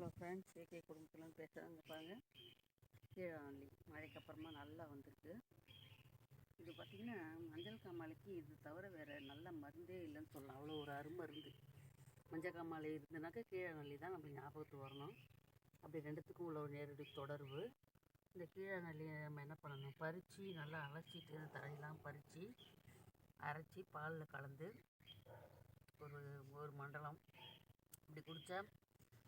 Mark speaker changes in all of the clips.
Speaker 1: Hello friends AK குடும்பத்துலேருந்து பேசுகிறாங்க பாருங்கள் கீழானி மழைக்கு அப்புறமா நல்லா வந்திருக்கு. இது பார்த்திங்கன்னா மஞ்சள் காமாலைக்கு இது தவிர வேறு நல்ல மருந்தே இல்லைன்னு சொல்லலாம். அவ்வளோ ஒரு அருமருந்து மஞ்சள் காமாலை இருந்ததுனாக்கா கீழநல்லி தான் நம்மளுக்கு ஞாபகத்துக்கு வரணும். அப்படி ரெண்டுத்துக்கும் உள்ள ஒரு நேரடி தொடர்பு. இந்த கீழநல்லியை நம்ம என்ன பண்ணணும்? பறித்து நல்லா அலசிட்டு தரையெல்லாம் பறித்து அரைச்சி பாலில் கலந்து ஒரு ஒரு மண்டலம். இப்படி குடித்தா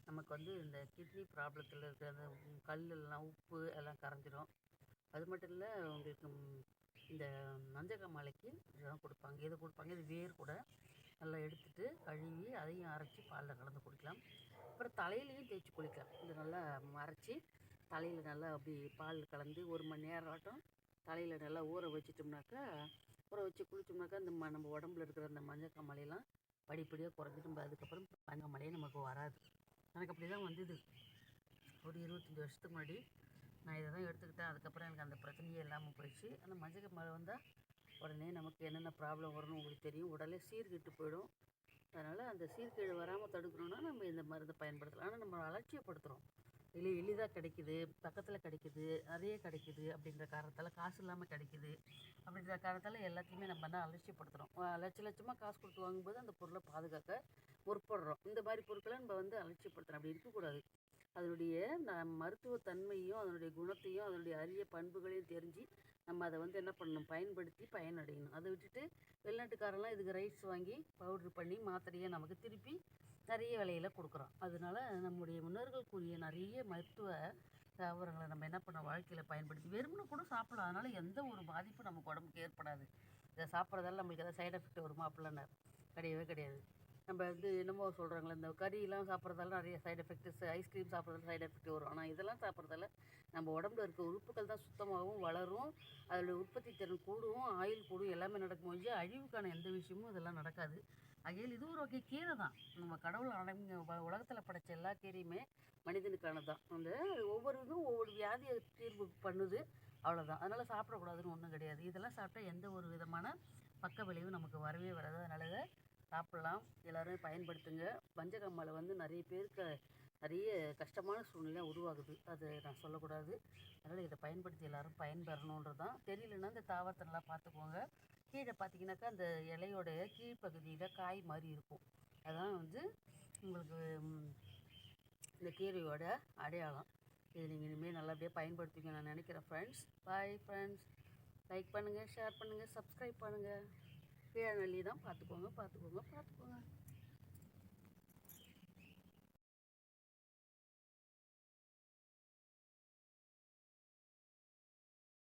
Speaker 1: நமக்கு வந்து இந்த கிட்னி ப்ராப்ளத்தில் இருக்கிற அந்த கல்லெல்லாம் உப்பு எல்லாம் கரைஞ்சிரும். அது மட்டும் இல்லை உங்களுக்கு இந்த மஞ்சக்காமாலைக்கு இதெல்லாம் கொடுப்பாங்க. இதை கொடுப்பாங்க? இது வேர் கூட நல்லா எடுத்துட்டு கழுவி அதையும் அரைச்சி பாலில் கலந்து குடிக்கலாம். அப்புறம் தலையிலையும் தேய்ச்சி குளிக்கலாம். இது நல்லா அரைச்சி தலையில் நல்லா அப்படி பால் கலந்து ஒரு மணி நேரம் ஆட்டம் தலையில் நல்லா ஊற வச்சிட்டோம்னாக்கா ஊற வச்சு குளிச்சோம்னாக்கா இந்த ம நம்ம உடம்புல இருக்கிற அந்த மஞ்சக்காமலையெல்லாம் படிப்படியாக குறைஞ்சிட்டு நம்ம அதுக்கப்புறம் மஞ்சள் மலையே நமக்கு வராது. எனக்கு அப்படி தான் வந்தது. ஒரு இருபத்தஞ்சி வருஷத்துக்கு முன்னாடி நான் இதை தான் எடுத்துக்கிட்டேன். அதுக்கப்புறம் எனக்கு அந்த பிரச்சனையே இல்லாமல் போயிடுச்சு. அந்த மஞ்சள் மழை வந்தால் உடனே நமக்கு என்னென்ன ப்ராப்ளம் வரும்னு உங்களுக்கு தெரியும். உடனே சீர்கிட்டு போயிடும். அதனால் அந்த சீர்கேடு வராமல் தடுக்கணும்னா நம்ம இந்த மருந்தை பயன்படுத்தலாம். ஆனால் நம்ம அலட்சியப்படுத்துகிறோம் இல்லை எளிதாக கிடைக்குது. பக்கத்தில் கிடைக்குது. நிறைய கிடைக்குது அப்படின்ற காரணத்தால் காசு இல்லாமல் கிடைக்குது அப்படின்ற காரணத்தால் எல்லாத்தையுமே நம்ம என்ன அலட்சியப்படுத்துகிறோம் லட்ச லட்சமாக காசு கொடுத்து வாங்கும்போது அந்த பொருளை பாதுகாக்க முற்படுறோம் இந்த மாதிரி பொருட்களை நம்ம வந்து அலட்சியப்படுத்துகிறோம் அப்படி இருக்கக்கூடாது. அதனுடைய மருத்துவ தன்மையும் அதனுடைய குணத்தையும் அதனுடைய அரிய பண்புகளையும் தெரிஞ்சு நம்ம அதை வந்து என்ன பண்ணணும்? பயன்படுத்தி பயனடையணும். அதை விட்டுட்டு வெளிநாட்டுக்காரெல்லாம் இதுக்கு ரைட்ஸ் வாங்கி பவுட்ரு பண்ணி மாத்திரையை நமக்கு திருப்பி நிறைய விலையில கொடுக்குறோம். அதனால நம்முடைய முன்னோர்கள் கூறிய நிறைய மருத்துவ தாவரங்களை நம்ம என்ன பண்ண வாழ்க்கையில் பயன்படுத்தி வெறுமனை கூட சாப்பிடலாம். அதனால் எந்த ஒரு பாதிப்பும் நமக்கு உடம்புக்கு ஏற்படாது. இதை சாப்பிட்றதால நம்மளுக்கு எதாவது சைடு எஃபெக்ட் வருமா அப்படிலாம் கிடையவே கிடையாது. நம்ம வந்து என்னமோ சொல்கிறாங்களே இந்த கறியெல்லாம் சாப்பிட்றதால நிறைய சைடு எஃபெக்ட்ஸ் ஐஸ்கிரீம் சாப்பிட்றதால சைடு எஃபெக்ட் வரும். ஆனால் இதெல்லாம் சாப்பிட்றதால நம்ம உடம்புல இருக்க உறுப்புகள் தான் சுத்தமாகவும் வளரும். அதோடய உற்பத்தி திறன் கூடும் ஆயில் கூடும் எல்லாமே நடக்கும். போது அழிவுக்கான எந்த விஷயமும் இதெல்லாம் நடக்காது. அகையில் இது ஒரு வகை கீரை தான். நம்ம கடவுள் அடங்க உலகத்தில் படைச்ச எல்லா கீரையுமே மனிதனுக்கானது தான் அந்த ஒவ்வொரு இதுவும் ஒவ்வொரு வியாதியை தீர்வு பண்ணுது அவ்வளோதான் அதனால் சாப்பிடக்கூடாதுன்னு ஒன்றும் கிடையாது. இதெல்லாம் சாப்பிட்டா எந்த ஒரு விதமான பக்க விளைவும் நமக்கு வரவே வராது. சாப்பிட்லாம். எல்லோரும் பயன்படுத்துங்க. பஞ்சகம்மாவில் வந்து நிறைய பேருக்கு நிறைய கஷ்டமான சூழ்நிலை உருவாகுது. அது நான் சொல்லக்கூடாது. அதனால் இதை பயன்படுத்தி எல்லாரும் பயன்பெறணுன்றது தான் தெரியலன்னா இந்த தாவரத்தை நல்லா பார்த்துக்கோங்க. கீழே பார்த்தீங்கன்னாக்கா அந்த இலையோடைய கீழ்ப்பகுதியில் காய் மாதிரி இருக்கும். அதான் வந்து உங்களுக்கு இந்த கீரையோட அடையாளம். இது நீங்கள் இனிமேல் நல்லபடியாக பயன்படுத்துவீங்க நான் நினைக்கிறேன் ஃப்ரெண்ட்ஸ் பாய் ஃப்ரெண்ட்ஸ் லைக் பண்ணுங்கள் ஷேர் பண்ணுங்கள் சப்ஸ்கிரைப் பண்ணுங்கள் கீழே தான் பார்த்துக்கோங்க பார்த்துக்கோங்க பார்த்துக்கோங்க.